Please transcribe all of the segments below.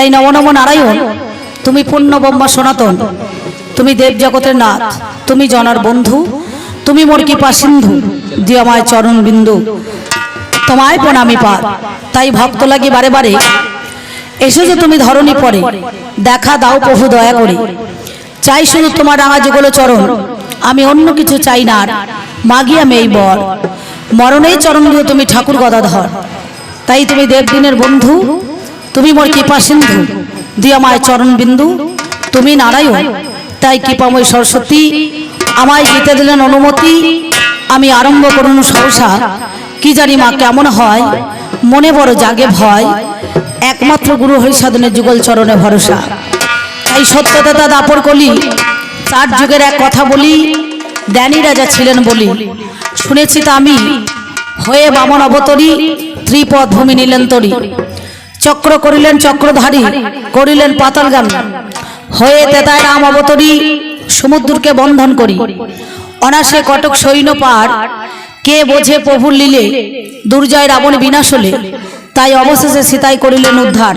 তাই নম নম নারায়ণ। তুমি পূর্ণ ব্রহ্মা সনাতন। তুমি দেব জগতের নাথ। তুমি জনার বন্ধু। তুমি মোর কৃপা সিন্ধু। দিও আমায় চরণ বিন্দু। তোমায় প্রণামী পার তাই ভক্ত লাগি বারে বারে। এসো যে তুমি ধরণী পরে। দেখা দাও প্রভু দয়া করে। চাই শুধু তোমার রাঙা যুগল চরণ। আমি অন্য কিছু চাই না মাগি আমি এই বর। মরণেই চরণ দিও তুমি ঠাকুর গদাধর। তাই তুমি দেবদিনের বন্ধু। তুমি মোর কৃপা সিন্ধু, দিও আমায় চরণ বিন্দু। তুমি নারায়ণ, তাই কৃপাময় সরস্বতী, আমায় জিতে দিলেন অনুমতি। আমি আরম্ভ করুন সহসা, কি জানি মা কেমন হয়, মনে বড় জাগে ভয়। একমাত্র গুরু হরিসাধনের যুগল চরণে ভরসা। তাই সত্যতা দাপর কলি চার যুগের এক কথা বলি, জ্ঞানী রাজা ছিলেন বলি। শুনেছি তা আমি, হয়ে বামন অবতরী, ত্রিপদ ভূমি নিলেন তরি। চক্র করিলেন চক্রধারী, করিলেন পাতালগামী। হয়ে তেতায় রাম অবতরী সমুদ্রকে বন্ধন করি। অনাসে কটক সৈন্য পার, কে বোঝে প্রভুর লীলে, দুর্জয় রাবণ বিনাশ হলে, তাই অবশেষে সীতাই করিলেন উদ্ধার।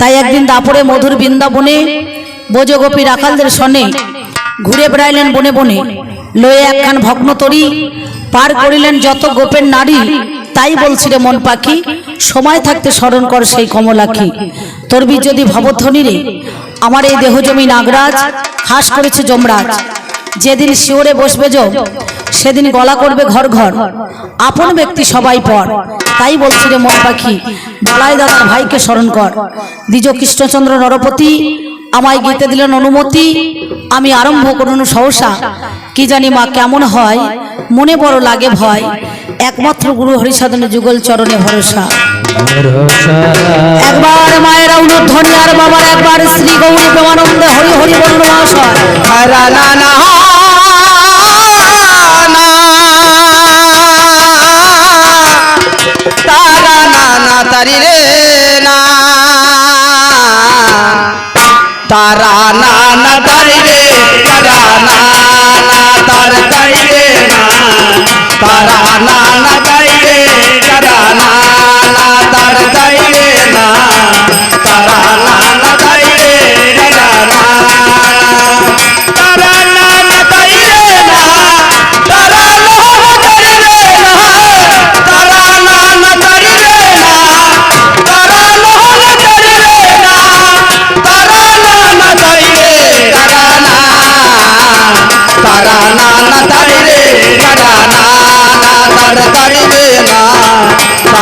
তাই একদিন দাপরে মধুর বৃন্দাবনে বোজগোপী রাখালদের সনে, ঘুরে বেড়াইলেন বনে বনে। লয়ে একখান ভগ্ন তরি পার করিলেন যত গোপের নারী তাই বলছি রে মন পাখি, সময় থাকতে স্মরণ কর সেই কমলাখি তোর বীর যদি ভবধ্বনি রে আমার এই দেহ জমি নাগরাজ, খাস করেছে যমরাজ। যেদিন শিওরে বসবে যোগ সেদিন গলা করবে ঘর ঘর। আপন ব্যক্তি সবাই পর। তাই বলছি রে মন পাখি, বলাই দাদার ভাইকে স্মরণ কর। দ্বিজ কৃষ্ণচন্দ্র নরপতি, আমায় গীতে দিলেন অনুমতি। আমি আরম্ভ করুন সহসা। কি জানি মা কেমন হয়, মনে বড় লাগে ভয়। একমাত্র গুরু হরিসাধনের যুগল চরণে ভরসা। একবার মায়ের অনুধ্বনি আর বাবার একবার শ্রী গৌরী প্রেমানন্দে হরি হরি মহাশয়। না তারা না না তারি রে না। তারা না তারা না না তারি রে তারা না না তার তারি রে না তারা না না তারি রে তারা না তারা না না তারি রে না তারা লোহ তারি রে না তারা না না তারি রে না তারা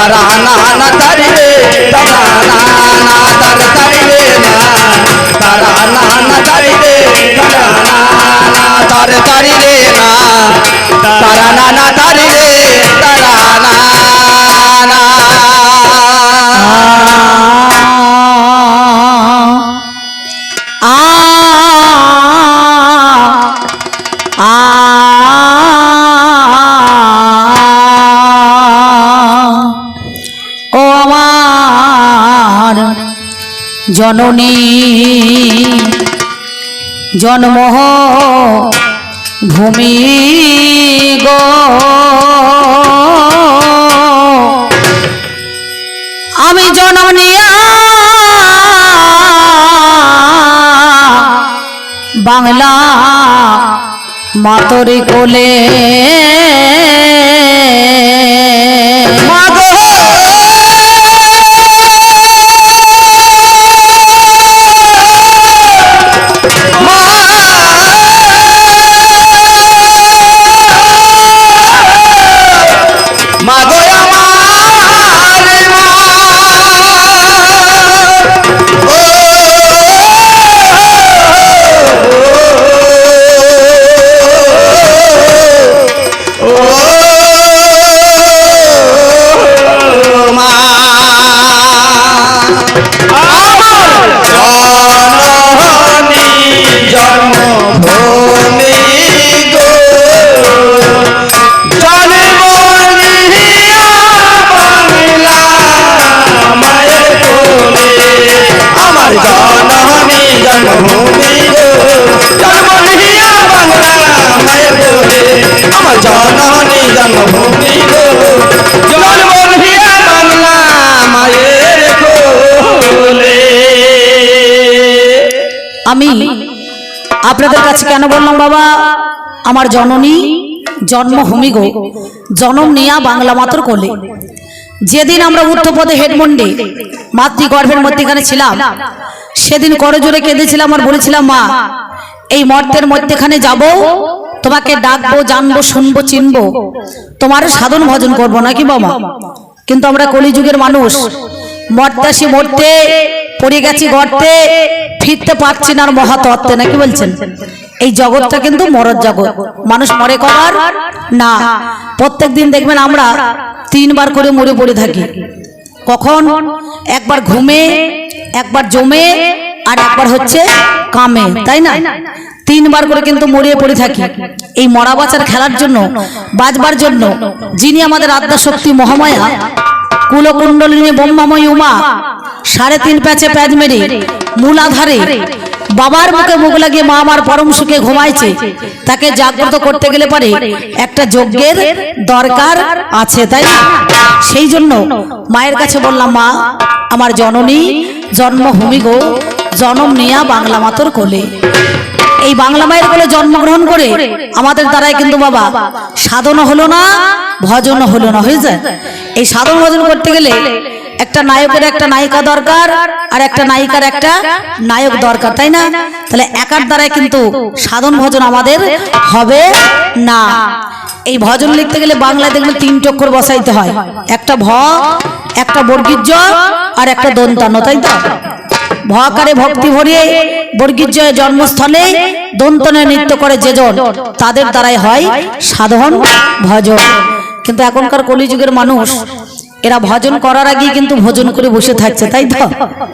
তারা না না তারি রে তারা না না তার তারি রে না জননী জন্ম ভূমি গো। আমি জন্ম নিয়া বাংলা মাতরি কোলে। মাগো আমি আপনাদের কাছে কেন বললাম বাবা? আমার জননী জন্মভূমি গো জনম নিয়া বাংলা মাতর কোলে। যেদিন আমরা উত্তরপদে হেডমন্ডে মাতৃগর্ভের মধ্যেখানে ছিলাম সেদিন করজোরে কেঁদেছিলাম আর বলেছিলাম মা এই মর্তের মধ্যেখানে যাব তোমাকে ডাকবো জানব শুনব চিনবো। তোমার সাধন ভজন করব নাকি বাবা? কিন্তু আমরা কলিযুগের মানুষ মর্তাসি মরতে পড়ে গেছি গর্তে, ফিরতে পারছি না আর মহাতত্ত্বে, নাকি বলছেন? এই জগৎটা কিন্তু মরদ জগৎ। মানুষ মরে কবার? না। প্রত্যেক দিন দেখবেন আমরা তিনবার করে মরে পড়ে থাকি। কখন? একবার ঘুমে, একবার জমে, আর একবার হচ্ছে কামে, তাই না? তিনবার করে কিন্তু মরিয়ে পড়ে থাকি। এই মরা বাঁচার খেলার জন্য বাজবার জন্য যিনি আমাদের আদ্যা শক্তি মহামায়া কুলকুণ্ডলিনী ব্রহ্মাময়ী উমা, সাড়ে তিন প্যাচে প্যাচ মেরে মূলাধারে বাবার মুখে মুখ লাগিয়ে মা আমার পরম সুখে ঘুমাইছে। তাকে জাগ্রত করতে গেলে পারে একটা যজ্ঞের দরকার আছে, তাই সেই জন্য মায়ের কাছে বললাম, মা, আমার জননী জন্মভূমি গো, জনম নিয়া বাংলা মাতর কোলে। এই বাংলা মায়ের কোলে জন্মগ্রহণ করে আমাদের দ্বারাই কিন্তু বাবা সাধনও হলো না ভজনও হলো না, হয়ে যায়। এই সাধন ভজন করতে গেলে একটা নায়কের একটা নায়িকা দরকার আর একটা নায়িকার একটা নায়ক দরকার, তাই না? তাহলে একার দ্বারাই কিন্তু সাধন ভজন আমাদের হবে না। এই ভজন লিখতে গেলে বাংলায় দেখবেন তিন টক্কর বসাইতে হয়। একটা ভ, একটা বর্গীর্য আর একটা দন্তান্ন, তাই তো? ভয়াকারে ভক্তি ভরিয়ে বর্গীর জয় জন্মস্থলে দন্তনে নৃত্য করে যেজন তাদের দ্বারাই হয় সাধন ভজন। কিন্তু এখনকার কলিযুগের মানুষ এরা ভজন করার আগে কিন্তু ভোজন করে বসে থাকছে তাই তো?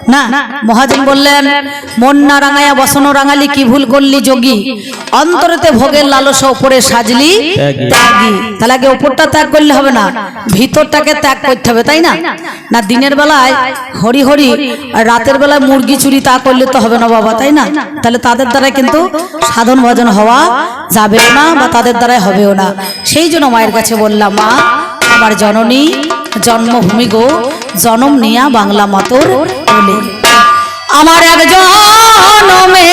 না মহাজন বললেন মন না রাঙায়া বসন রাঙালি কি ভুল করলি যোগী? অন্তরেতে ভোগের লালসা উপরে সাজলি ত্যাগী। তাহলে আগে উপরটা ত্যাগ করলে হবে না ভিতরটাকে ত্যাগ করতে হবে তাই না? না? দিনের বেলায় হরি হরি আর রাতের বেলায় মুরগি চুরি তা করলে তো হবে না বাবা তাই না? তাহলে তাদের দ্বারা কিন্তু সাধন ভজন হওয়া যাবেও না বা তাদের দ্বারাই হবেও না। সেই জন্য মায়ের কাছে বললাম মা আমার জননী জন্মভূমি গো, জনম নিয়া বাংলা মাতর বলে। আমার এক জনমে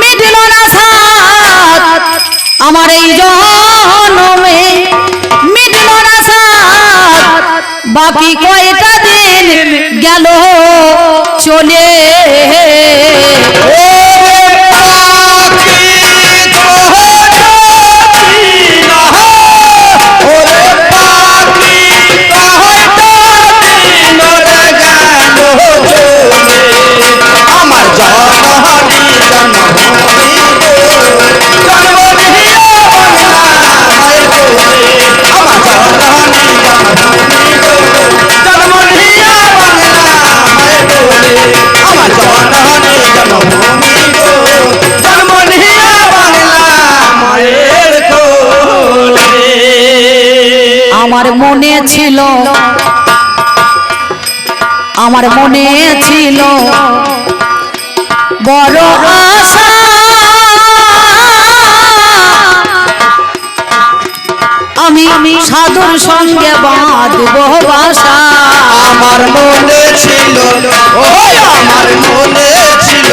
মিটল না সাথ আমার এই জনমে মিটল না সাথ বাকি কয়টা দিন গেল, চলে। মনে ছিল। আমার মনে ছিল। বড় আশা। আমি সাধুর সঙ্গে বাঁধব বাসা। আমার মনে ছিল। ও আমার মনে ছিল।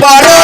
বড়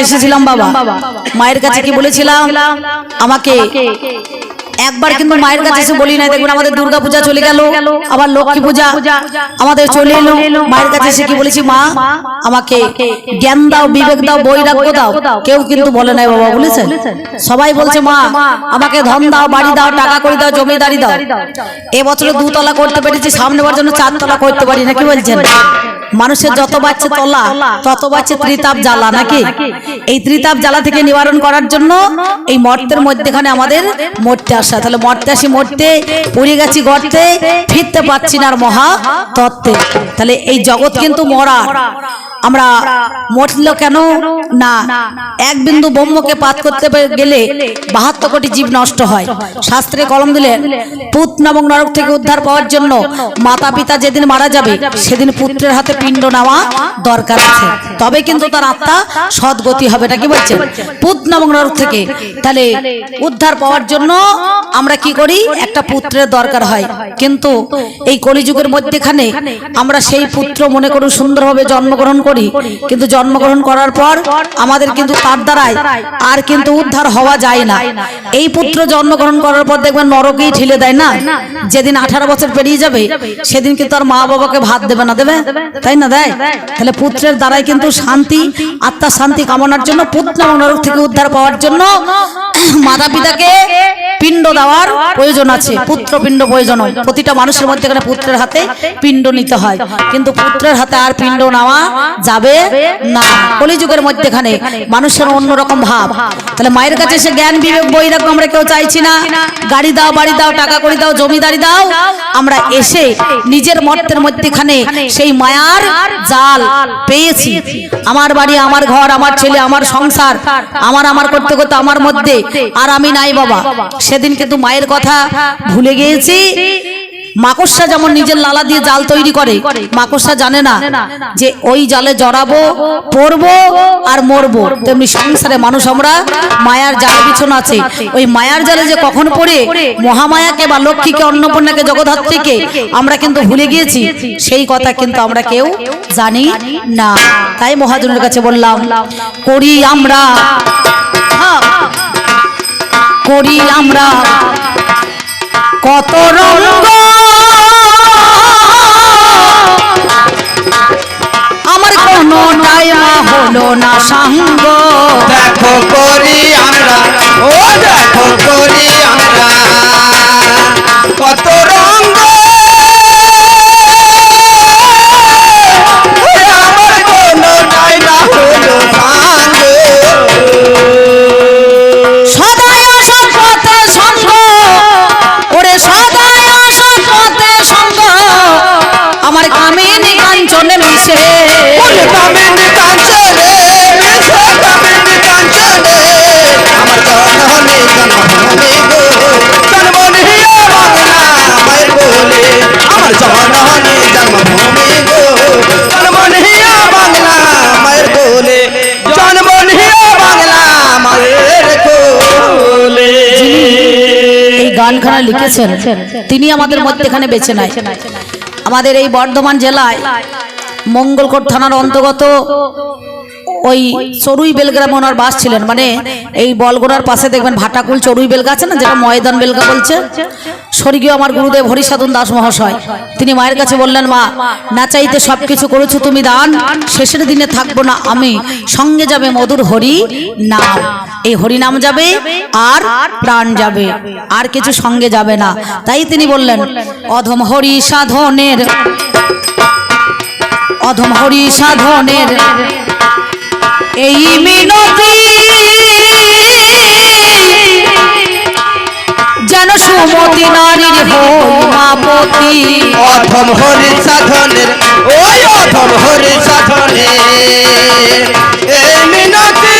কাছে এসেছিলাম বাবা। মায়ের কাছে কি বলেছিলাম? আমাকে একবার কিন্তু মায়ের কাছে এসে বলি না দেখবেন আমাদের দুর্গা পূজা চলে গেল। আবার লক্ষ্মী পূজা আমাদের চলে এলো। মায়ের কাছে এসে কি বলেছি মা? আমাকে জ্ঞান দাও বিবেক দাও বৈরাগ্য দাও। কেউ কিন্তু বলে নাই বাবা বলেছেন সবাই বলছে মা আমাকে ধন দাও বাড়ি দাও টাকা করে দাও জমিদারি দাও। এবছরে দুতলা করতে পেরেছি সামনে বার জন্য চারতলা করতে পারি না কি বলছেন? মানুষের যত বাচ্চা তলা তত বাচ্চা ত্রিতাপ জ্বালা নাকি? এই ত্রিতাপ জ্বালা থেকে নিবারণ করার জন্য এই মর্তের মধ্যেখানে আমাদের মরতে আসা। তাহলে মরতে আসি মরতে পড়ে গেছি গর্তে ফিরতে পারছি না আর মহা তত্ত্বে। তাহলে এই জগৎ কিন্তু মরা আমরা মরল কেন? না, এক বিন্দু ব্রহ্মকে পাত করতে গেলে বাহাত্তর কোটি জীব নষ্ট হয়। শাস্ত্রে কলম দিলেন পুত নামক নরক থেকে উদ্ধার পাওয়ার জন্য মাতা পিতা যেদিন মারা যাবে, সেদিন পুত্রের হাতে পিণ্ড নেওয়া দরকার আছে। তবে কিন্তু তার আত্মা সদ্গতি হবে এটা কি বলছেন? পুত নামক নরক থেকে তাহলে উদ্ধার পাওয়ার জন্য আমরা কি করি? একটা পুত্রের দরকার হয়। কিন্তু এই কলিযুগের মধ্যেখানে আমরা সেই পুত্র মনে করুন সুন্দরভাবে জন্মগ্রহণ করি, কিন্তু জন্মগ্রহণ করার পর আমাদের কিন্তু তার দ্বারাই আর কিন্তু উদ্ধার হওয়া যায় না। এই পুত্র জন্মগ্রহণ করার পর দেখবেন নরকেই ঠেলে দেয় না? যেদিন আঠারো বছর পেরিয়ে যাবে, সেদিন কিন্তু আর মা বাবাকে ভাত দেবে না, দেবে? তাই না, দেয়? তাহলে পুত্রের দ্বারাই কিন্তু শান্তি, আত্মার শান্তি কামনার জন্য পুত্র নরক থেকে উদ্ধার পাওয়ার জন্য মাতা পিতাকে পিণ্ড দেওয়ার প্রয়োজন আছে পুত্র পিণ্ড প্রয়োজন হয়। প্রতিটা মানুষের মধ্যে এখানে পুত্রের হাতে পিণ্ড নিতে হয়। কিন্তু পুত্রের হাতে আর পিণ্ড নেওয়া যাবে না। কলিযুগের মধ্যেখানে মানুষের অন্যরকম ভাব। তাহলে মায়ের কাছে সে জ্ঞান বিবেক বৈরাগ্য আমরা কেউ চাইছি না। গাড়ি দাও বাড়ি দাও টাকা করি দাও জমিদারি দাও। আমরা এসে নিজের মর্তের মধ্যেখানে সেই মায়ার জাল পেয়েছি। আমার বাড়ি আমার ঘর আমার ছেলে আমার সংসার আমার আমার করতে করতে আমার মধ্যে আর আমি নাই বাবা। সেদিন কিন্তু মায়ের কথা ভুলে গিয়েছি। মাকড়সা যেমন নিজের লালা দিয়ে জাল তৈরি করে, মাকড়সা জানে না যে ওই জালে জড়াবো, পড়ব আর মরবো। তেমনি সংসারে মানুষ আমরা মায়ার জাল বিছন আছে। ওই মায়ার জালে যে কখন পড়ে, মহামায়াকে বা লক্ষ্মীকে, অন্নপূর্ণাকে, জগদ্ধাত্রীকে আমরা কিন্তু ভুলে গিয়েছি। সেই কথা কিন্তু আমরা কেউ জানি না। তাই মহাজনের কাছে বললাম, করি আমরা করি আমরা। কত রঙ্গ আমার কোন টাইমা হলো না সাঙ্গ। দেখো করি আমরা। ও দেখো করি আমরা। কত এই লিখেছেন তিনি আমাদের মধ্যেখানে বেছে নাই আমাদের এই বর্ধমান জেলায় মঙ্গলকোট থানার অন্তর্গত ওই সরুই বেলগ্রাম ওনার বাস ছিলেন মানে এই বলগোনার পাশে দেখবেন ভাটাকুল চড়ুই বেলগা আছে না, যেটা ময়দান বেলগা বলছে? স্বর্গীয় আমার গুরুদেব হরিসাধন দাস মহাশয়। তিনি মায়ের কাছে বললেন, মা, না চাইতে সব কিছু করেছ তুমি দান, শেষের দিনে থাকব না আমি। সঙ্গে যাবে মধুর হরি নাম। এই হরি নাম যাবে আর প্রাণ যাবে, আর কিছু সঙ্গে যাবে না। তাই তিনি বললেন, অধম হরি সাধনের, অধম হরি সাধনের, এই মিনতি যেন সুমতি নারীর হোমাপতি অথম হরি সাধনের ওই অথম হরি সাধনের। মিনতি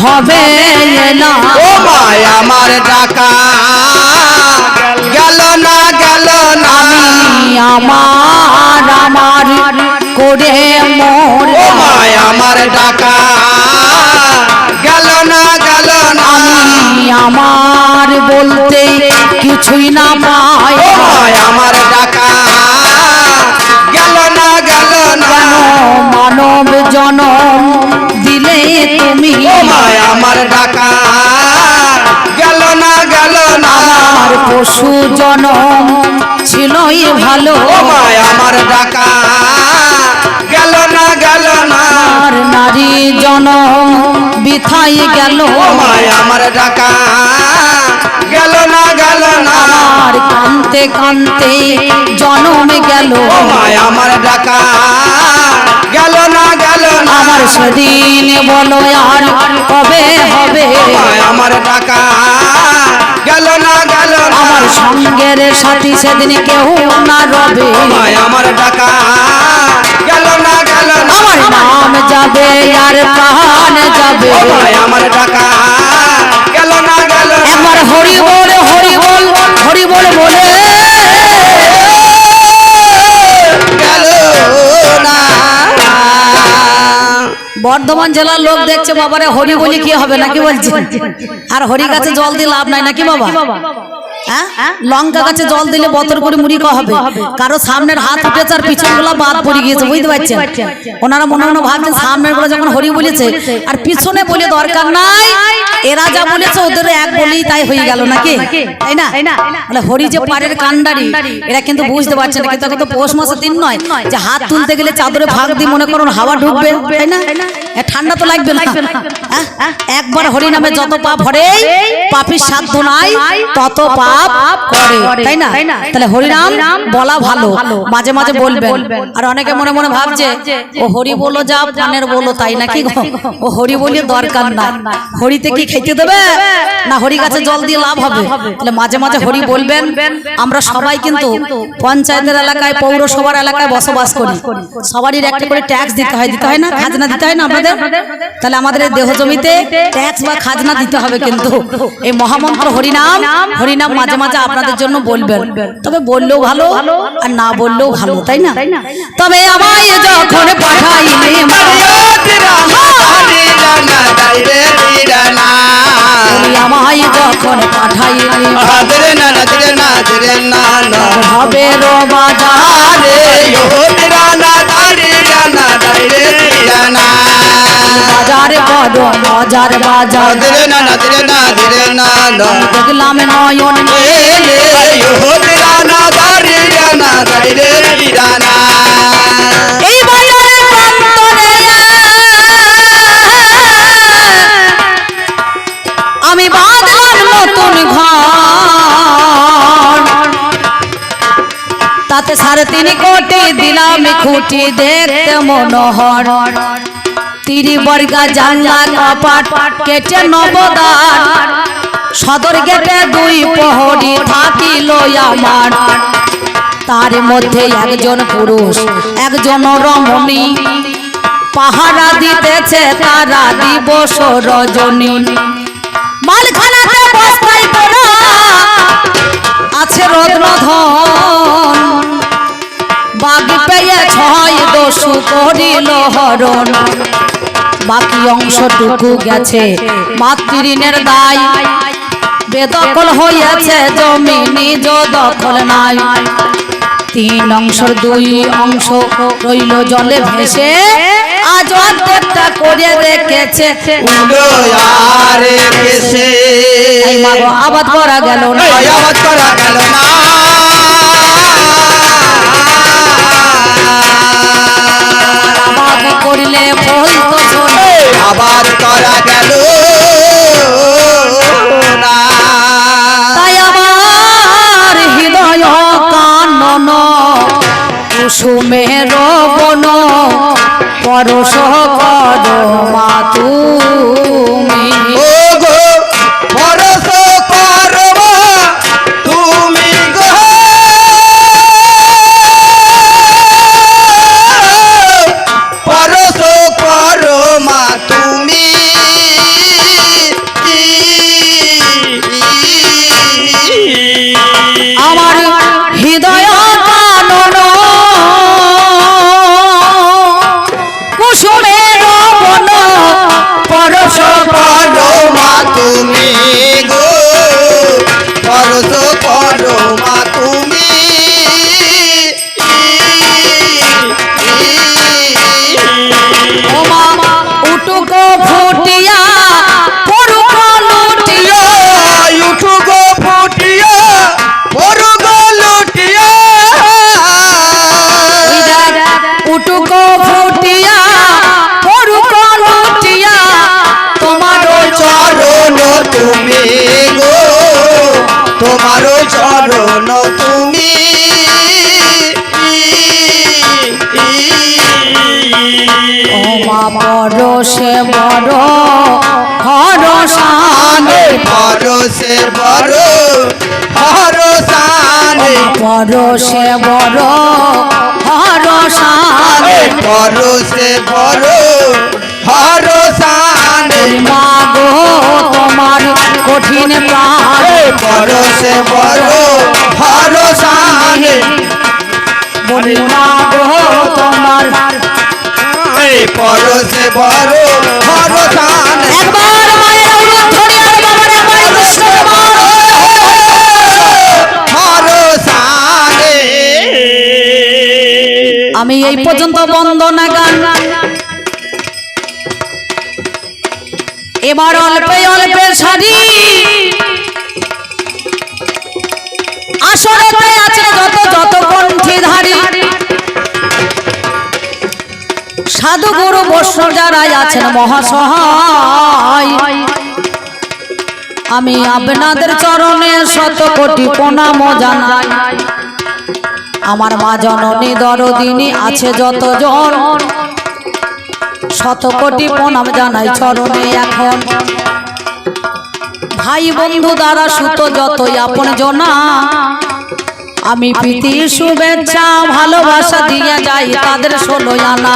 ভবে না। ও মায় আমার ডাকা গেল না গেল না। আমি আমার আমার করে মোর ও মায় আমার ডাকা গেল না গেল না। আমি আমার বলতে কিছুই না পাই। আমার জনম ছিলই ভালো। আমার ডাকা। গেল না গেল না। নারী জনম বিথাই গেল। আমার ডাকা। গেল না গেল না। আর কান্তে কান্তে জনম গেল। আমার ডাকা। গেল না গেল না। আমার সেদিন বলো আর কবে হবে? আমার ডাকা। গেল না আমার সঙ্গের সাথী সেদিন কেউ না রবে। আমার ডাকা গেল না গেল আমার নাম যাবে আর প্রাণ যাবে। আমার ডাকা গেল না গেল একবার হরি বল হরি বল হরি বল বলে। বর্ধমান জেলার লোক দেখছে বাবারে হরি বলি কি হবে নাকি বলছে? আর হরি গাছে জল দিয়ে লাভ নাই নাকি বাবা? হ্যাঁ? লঙ্কা গাছে জল দিলে বতর করে মুড়ি খাওয়া হবে। কারও সামনের হাত উঠেছে আর পিছনগুলা বাদ পড়ে গিয়েছে বুঝতে পারছেন? ওনারা মনে মনে ভাবছেন সামনেরগুলো যখন হরি বলেছে আর পিছনে বলে দরকার নাই। এরা যা বলেছে ওদের এক বলেই তাই হয়ে গেল নাকি? তাই না? বলে হরি যে পাড়ের কান্ডারি এরা কিন্তু বুঝতে পারছে না কিন্তু এখন তো পৌষ মাসের দিন নয় যে হাত তুলতে গেলে চাদরে ভাগ দিয়ে মনে করুন হাওয়া ঢুকবে তাই না? ঠান্ডা তো লাগবে না। হ্যাঁ? একবার হরি নামে যত পাপ হরে পাপির সাধ্য নাই তত পাপ করে তাই না? তাহলে হরিনাম বলা ভালো মাঝে মাঝে বলবেন। আর অনেকে মনে মনে ভাবছে ও হরি বলো যা পানের বলো তাই নাকি ও হরি বলি দরকার না হরিতে কি খেতে দেবে? না হরি গাছে জল দিয়ে লাভ হবে। তাহলে মাঝে মাঝে হরি বলবেন আমরা সবাই কিন্তু পঞ্চায়েতের এলাকায় পৌরসভার এলাকায় বসবাস করি। সবারই একটা করে ট্যাক্স দিতে হয় দিতে হয় না? খাজনা দিতে হয় না আপনাদের তাহলে আমাদের এই দেহ জমিতে ট্যাক্স বা খাজনা দিতে হবে কিন্তু। এই মহামন্ত্র হরিনাম হরিনাম মাঝে মাঝে আপনাদের জন্য বলবেন। তবে বললেও ভালো আর না বললেও ভালো তাই না? তবে আমায় যখন পাঠাইলে আমায় যখন পাঠাইলে হবে রো বাজারে। বাজারে বড় বাজার বাজার। দেখলাম নয়ন এই বাজারে খুঁটি দেখতে মনোহর। তিরি বর্গা জানলা কপাট কেটে নবদার। সদর গেটে দুই প্রহরী থাকিল আমার। তার মধ্যে একজন পুরুষ, একজন রমণী। পাহারা দিতেছে তারা দিবস রজনী। মালখানাতে বস্তায় পড়া আছে রত্নধন। পেয়ে ছয় দস্যু করিল হরণ। বাকি অংশটুকু গেছে মাতৃঋণের দায়। বেদখল হইয়াছে জমি নিজ দখল নাই। তিন অংশ দুই অংশ রইল জলে ভেসে। আজ অর্ধেকটা করে রেখেছে আবাদ করা গেল না। করা গেল না। কুসুমের বন পরশ কর মা তুমি। পরশে বড় হরসানে পরশে বড় হরসানে পরশে বড় হরসানে মাগো তোমার কঠিন প্রাণ। পরশে বড় হরসানে বলি মাগো তোমার পরশে বড় হরসানে একবার আমি এই পর্যন্ত বন্দনা গান। এবার অল্পে অল্পে সারি আসরেতে আছে যত যত কণ্ঠীধারী। সাধু গুরু বৈষ্ণব আছেন মহাসহায়। আমি আপনাদের চরণে শত কোটি প্রণাম জানাই। আমার মা জননী দরদিনী আছে যত জন। শত কোটি প্রণাম জানাই চরণে এখন। ভাই বন্ধু দ্বারা সুতো যতই আপন জনা, আমি প্রীতি, শুভেচ্ছা, ভালোবাসা দিয়ে যাই তাদের ষোলো আনা।